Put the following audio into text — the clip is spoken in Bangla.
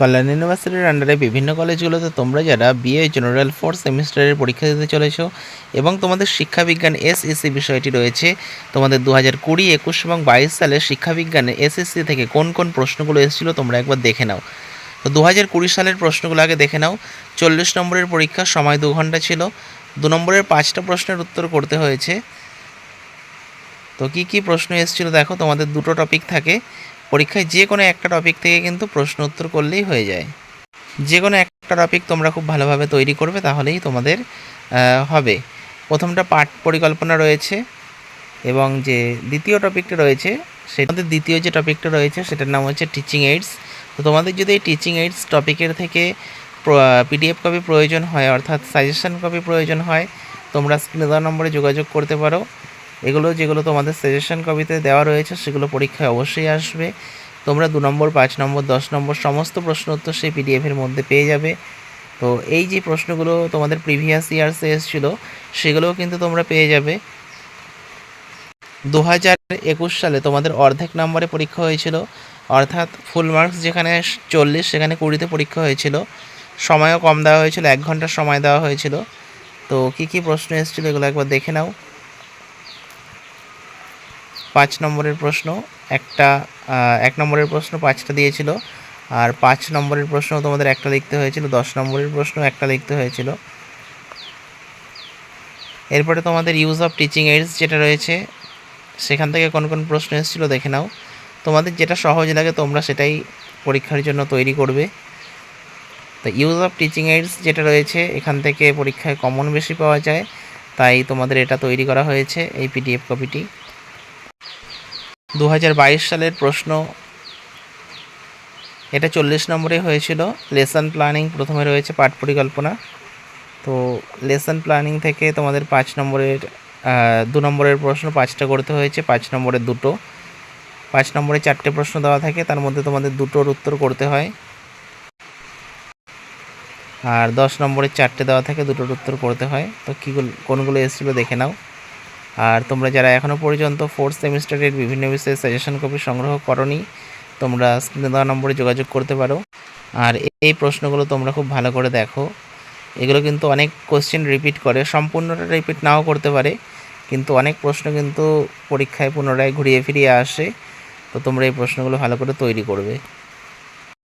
কল্যাণ ইউনিভার্সিটির আন্ডারে বিভিন্ন কলেজগুলোতে তোমরা যারা বিএ জেনারেল ফোর্থ সেমিস্টারের পরীক্ষা দিতে চলেছো এবং তোমাদের শিক্ষাবিজ্ঞান এসএসসি বিষয়টি রয়েছে, তোমাদের দু হাজার কুড়ি, একুশ এবং বাইশ সালে শিক্ষাবিজ্ঞানে এসএসসি থেকে কোন কোন প্রশ্নগুলো এসেছিল তোমরা একবার দেখে নাও। তো দু হাজার কুড়ি সালের প্রশ্নগুলো আগে দেখে নাও। চল্লিশ নম্বরের পরীক্ষা সময় দু ঘণ্টা ছিল। দু নম্বরের পাঁচটা প্রশ্নের উত্তর করতে হয়েছে। তো কী কী প্রশ্ন এসেছিল দেখো, তোমাদের দুটো টপিক থাকে। পরীক্ষায় যে কোনো একটা টপিক থেকে কিন্তু প্রশ্ন উত্তর করলেই হয়ে যায়। যে কোনো একটা টপিক তোমরা খুব ভালোভাবে তৈরি করবে, তাহলেই তোমাদের হবে। প্রথমটা পাঠ পরিকল্পনা রয়েছে এবং যে দ্বিতীয় টপিকটা রয়েছে সেটাতে দ্বিতীয় যে টপিকটা রয়েছে, সেটার নাম হচ্ছে টিচিং এইডস তো তোমাদের যদি এই টিচিং এইডস টপিকের থেকে পিডিএফ কপি প্রয়োজন হয়, অর্থাৎ সাজেশন কপি প্রয়োজন হয়, তোমরা স্ক্রিনে নম্বরে যোগাযোগ করতে পারো। এগুলো যেগুলো তোমাদের সাজেশন কপিতে দেওয়া রয়েছে, সেগুলো পরীক্ষায় অবশ্যই আসবে। তোমরা দু নম্বর, পাঁচ নম্বর, দশ নম্বর সমস্ত প্রশ্ন উত্তর সেই পিডিএফের মধ্যে পেয়ে যাবে। তো এই যে প্রশ্নগুলো তোমাদের প্রিভিয়াস ইয়ার্সে এসেছিল, সেগুলোও কিন্তু তোমরা পেয়ে যাবে। দু হাজার একুশ সালে তোমাদের অর্ধেক নম্বরে পরীক্ষা হয়েছিল, অর্থাৎ ফুল মার্কস যেখানে চল্লিশ, সেখানে কুড়িতে পরীক্ষা হয়েছিল। সময়ও কম দেওয়া হয়েছিল, এক ঘণ্টার সময় দেওয়া হয়েছিল। তো কী কী প্রশ্ন এসেছিল এগুলো একবার দেখে নাও। পাঁচ নম্বরের প্রশ্ন, একটা এক নম্বরের প্রশ্ন পাঁচটা দিয়েছিল, আর পাঁচ নম্বরের প্রশ্ন তোমাদের একটা লিখতে হয়েছিল, দশ নম্বরের প্রশ্ন একটা লিখতে হয়েছিল। এরপরে তোমাদের ইউজ অফ টিচিং এইডস যেটা রয়েছে, সেখান থেকে কোন কোন প্রশ্ন এসেছিল দেখে নাও। তোমাদের যেটা সহজ লাগে তোমরা সেটাই পরীক্ষার জন্য তৈরি করবে। তো ইউজ অফ টিচিং এইডস যেটা রয়েছে, এখান থেকে পরীক্ষায় কমন বেশি পাওয়া যায়, তাই তোমাদের এটা তৈরি করা হয়েছে, এই পিডিএফ কপিটি দু হাজার বাইশ সালের প্রশ্ন। এটা চল্লিশ নম্বরে হয়েছিল। লেসন প্ল্যানিং প্রথমে রয়েছে পাঠ পরিকল্পনা। তো লেসন প্ল্যানিং থেকে তোমাদের পাঁচ নম্বরের দু নম্বরের প্রশ্ন পাঁচটা করতে হয়েছে। পাঁচ নম্বরের দুটো। পাঁচ নম্বরে চারটে প্রশ্ন দেওয়া থাকে। তার মধ্যে তোমাদের দুটোর উত্তর করতে হয়। আর দশ নম্বরে চারটে দেওয়া থাকে। দুটোর উত্তর করতে হয়। তো কীগুলো কোনগুলো এসেছিল দেখে নাও। আর তোমরা যারা এখনও পর্যন্ত ফোর্থ সেমিস্টারের বিভিন্ন বিষয়ে সাজেশন কপি সংগ্রহ করনি, তোমরা স্ক্রিনে দেওয়া নম্বরে যোগাযোগ করতে পারো। আর এই প্রশ্নগুলো তোমরা খুব ভালো করে দেখো। এগুলো কিন্তু অনেক কোশ্চেন রিপিট করে, সম্পূর্ণটা রিপিট নাও করতে পারে, কিন্তু অনেক প্রশ্ন কিন্তু পরীক্ষায় পুনরায় ঘুরিয়ে ফিরিয়ে আসে। তো তোমরা এই প্রশ্নগুলো ভালো করে তৈরি করবে।